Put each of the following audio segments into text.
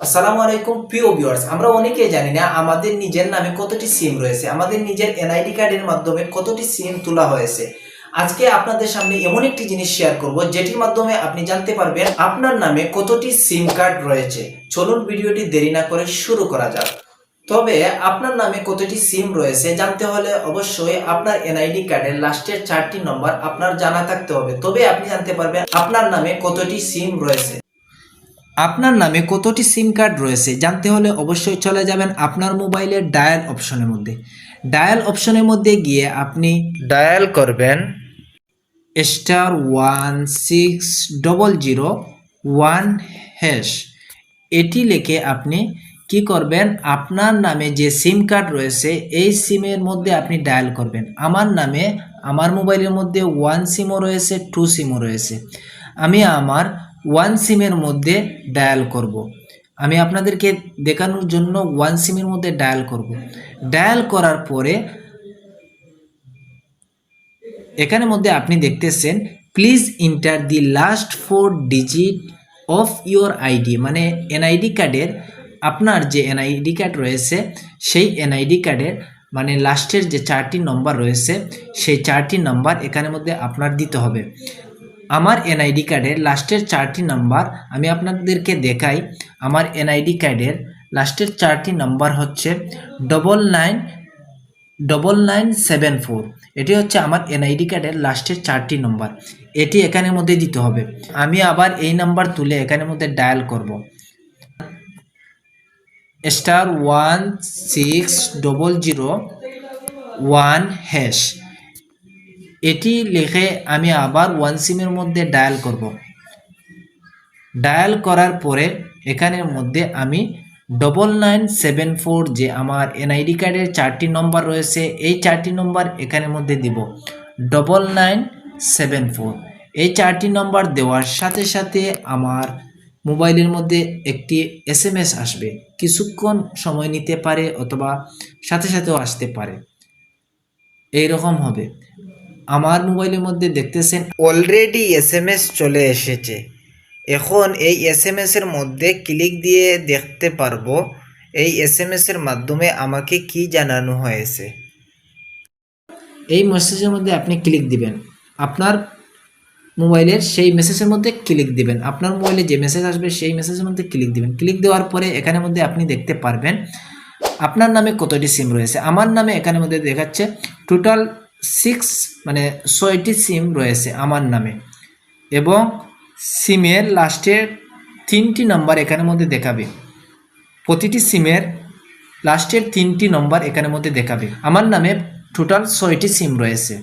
আসসালামু আলাইকুম, প্রিয় ভিউয়ার্স আমরা অনেকে জানি না আমাদের নিজের নামে কতটি সিম রয়েছে, আমাদের নিজের এনআইডি কার্ডের মাধ্যমে কতটি সিম তোলা হয়েছে। আজকে আপনাদের সামনে এমন একটি জিনিস শেয়ার করব, যেটির মাধ্যমে আপনি জানতে পারবেন আপনার নামে কতটি সিম কার্ড রয়েছে। চলুন ভিডিওটি দেরি না করে শুরু করা যাক। তবে আপনার নামে কতটি সিম রয়েছে জানতে হলে অবশ্যই আপনার এনআইডি কার্ডের লাস্টের চারটি নম্বর আপনার জানা থাকতে হবে। তবে আপনি জানতে পারবেন আপনার নামে কতটি সিম রয়েছে। আপনার নামে কতটি সিম কার্ড রয়েছে জানতে হলে অবশ্যই চলে যাবেন আপনার মোবাইলের ডায়াল অপশনের মধ্যে। ডায়াল অপশনের মধ্যে গিয়ে আপনি ডায়াল করবেন star one six double zero one hash এটি লিখে আপনি কি করবেন? আপনার নামে যে সিম কার্ড রয়েছে, এই সিমের মধ্যে আপনি ডায়াল করবেন। আমার নামে, আমার মোবাইলের মধ্যে ওয়ান সিমও রয়েছে টু সিমও রয়েছে। আমি আমার ওয়ান সিমের মধ্যে ডায়াল করব। আমি আপনাদেরকে দেখানোর জন্য ওয়ান সিমের মধ্যে ডায়াল করব। ডায়াল করার পরে এখানে মধ্যে আপনি দেখতেছেন please enter the last four digit of your ID মানে এনআইডি কার্ডের আপনার যে এনআইডি কার্ড রয়েছে, সেই এনআইডি কার্ডের মানে লাস্টের যে চারটি নম্বর রয়েছে, সেই চারটি নাম্বার এখানের মধ্যে আপনার দিতে হবে আমার এনআইডি কার্ডের লাস্টের চারটি নাম্বার আমি আপনাদেরকে দেখাই। আমার এনআইডি কার্ডের লাস্টের চারটি নাম্বার হচ্ছে double nine double nine seven four এটি হচ্ছে আমার এনআইডি কার্ডের লাস্টের চারটি নম্বর এটি এখানের মধ্যে দিতে হবে। আমি আবার এই নাম্বার তুলে এখানের মধ্যে ডায়াল করব। Star one six double zero one hash এটি লিখে আমি আবার ওয়ান সিমের মধ্যে ডায়াল করব। ডায়াল করার পরে এখানের মধ্যে আমি ডবল নাইন সেভেন ফোর যে আমার এনআইডি কার্ডের চারটি নম্বর রয়েছে, এই চারটি নম্বর এখানের মধ্যে দিব। ডবল নাইন সেভেন ফোর এই চারটি নম্বর দেওয়ার সাথে সাথে আমার মোবাইলের মধ্যে একটি এস এম এস আসবে। কিছুক্ষণ সময় নিতে পারে অথবা সাথে সাথেও আসতে পারে। এই রকম হবে। আমার মোবাইলের মধ্যে দেখতেছেন অলরেডি এস এম এস চলে এসেছে। এখন এই এস এম এর মধ্যে ক্লিক দিয়ে দেখতে পারব এই এস এম এর মাধ্যমে আমাকে কি জানানো হয়েছে। এই মেসেজের মধ্যে আপনি ক্লিক দিবেন। আপনার মোবাইলের সেই মেসেজের মধ্যে ক্লিক দিবেন। আপনার মোবাইলে যে মেসেজ আসবে সেই মেসেজের মধ্যে ক্লিক দিবেন। ক্লিক দেওয়ার পরে এখানের মধ্যে আপনি দেখতে পারবেন আপনার নামে কতটি সিম রয়েছে। আমার নামে এখানের মধ্যে দেখাচ্ছে টোটাল সিক্স মানে ছয়টি সিম রয়েছে আমার নামে। এবং সিমের লাস্টের তিনটি নাম্বার এখানের মধ্যে দেখাবে। প্রতিটি সিমের লাস্টের তিনটি নম্বর এখানের মধ্যে দেখাবে। আমার নামে টোটাল ছয়টি সিম রয়েছে।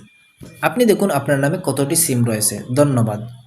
আপনি দেখুন আপনার নামে কতটি সিম রয়েছে। ধন্যবাদ।